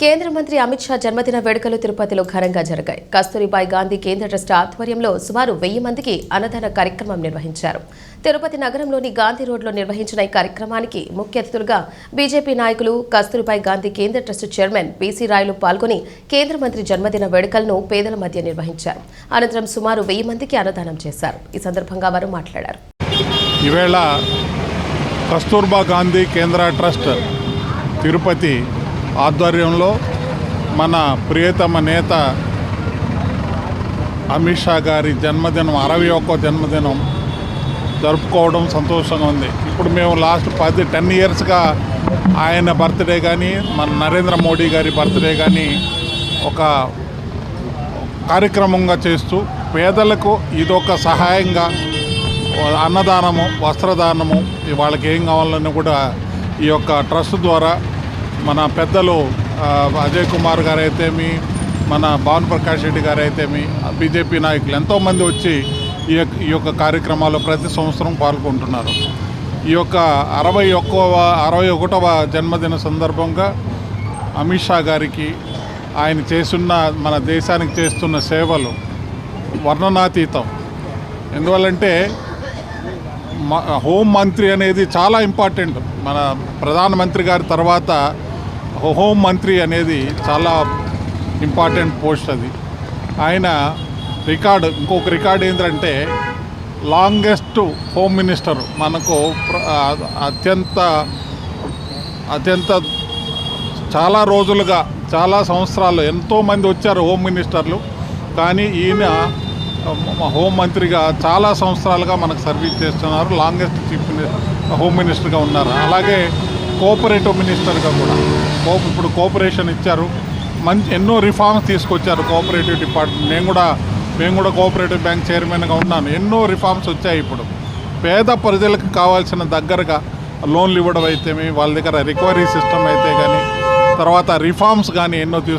కేంద్ర మంత్రి అమిత్ షా జన్మదిన వేడుకలు తిరుపతిలో ఘనంగా జరిగాయి. కస్తూరిబాయి గాంధీ కేంద్ర ట్రస్ట్ ఆధ్వర్యంలో సుమారు వెయ్యి మందికి అన్నదాన కార్యక్రమం నిర్వహించారు. తిరుపతి నగరంలోని గాంధీ రోడ్లో నిర్వహించిన ఈ కార్యక్రమానికి ముఖ్య అతిథులుగా బీజేపీ నాయకులు కస్తూరిబాయి గాంధీ కేంద్ర ట్రస్ట్ చైర్మన్ పీసీ రాయలు పాల్గొని కేంద్ర మంత్రి జన్మదిన వేడుకలను పేదల మధ్య నిర్వహించారు. అనంతరం సుమారు వెయ్యి మందికి అన్నదానం చేశారు. ఈ సందర్భంగా వారు మాట్లాడారు. ఈవేళ కస్తూర్బా గాంధీ కేంద్ర ట్రస్ట్ తిరుపతి ఆధ్వర్యంలో మన ప్రియతమ నేత అమిత్ షా గారి జన్మదినం అరవై ఒక్క జన్మదినం జరుపుకోవడం సంతోషంగా ఉంది. ఇప్పుడు మేము లాస్ట్ పది టెన్ ఇయర్స్గా ఆయన బర్త్డే కానీ మన నరేంద్ర మోడీ గారి బర్త్డే కానీ ఒక కార్యక్రమంగా చేస్తూ పేదలకు ఇదొక సహాయంగా అన్నదానము వస్త్రదానము వాళ్ళకి ఏం కావాలని కూడా ఈ యొక్క ట్రస్ట్ ద్వారా మన పెద్దలు అజయ్ కుమార్ గారు అయితేమి మన భావన్ ప్రకాష్ రెడ్డి గారు అయితేమి బీజేపీ నాయకులు ఎంతోమంది వచ్చి ఈ యొక్క ఈ యొక్క కార్యక్రమాల్లో ప్రతి సంవత్సరం పాల్గొంటున్నారు. ఈ యొక్క అరవై ఒక్కవ అరవై ఒకటవ జన్మదిన సందర్భంగా అమిత్ షా గారికి ఆయన చేస్తున్న మన దేశానికి చేస్తున్న సేవలు వర్ణనాతీతం. ఎందువల్లంటే మ- హోం మంత్రి అనేది చాలా ఇంపార్టెంట్. మన ప్రధానమంత్రి గారి తర్వాత హోం మంత్రి అనేది చాలా ఇంపార్టెంట్ పోస్ట్ అది. ఆయన రికార్డు ఇంకొక రికార్డు ఏంటంటే లాంగెస్ట్ హోమ్ మినిస్టర్ మనకు ప్ర- అత్యంత అత్యంత చాలా రోజులుగా చాలా సంవత్సరాలు ఎంతోమంది వచ్చారు హోమ్ మినిస్టర్లు. కానీ ఈయన హోమ్ హోం మంత్రిగా చాలా సంవత్సరాలుగా మనకు సర్వీస్ చేస్తున్నారు లాంగెస్ట్ చీఫ్ మినిస్టర్ హోమ్ మినిస్టర్గా ఉన్నారు. అలాగే కోఆపరేటివ్ మినిస్టర్గా కూడా. కో- ఇప్పుడు కోఆపరేషన్ ఇచ్చారు. మంచి ఎన్నో రిఫార్మ్స్ తీసుకొచ్చారు కోఆపరేటివ్ డిపార్ట్మెంట్ నేను కూడా మేము కూడా కోఆపరేటివ్ బ్యాంక్ చైర్మన్గా ఉన్నాను. ఎన్నో రిఫార్మ్స్ వచ్చాయి ఇప్పుడు. పేద ప్రజలకు కావాల్సిన దగ్గరగా లోన్లు ఇవ్వడం అయితేమి వాళ్ళ దగ్గర రికవరీ సిస్టమ్ అయితే కానీ తర్వాత రిఫార్మ్స్ కానీ ఎన్నో తీసుకు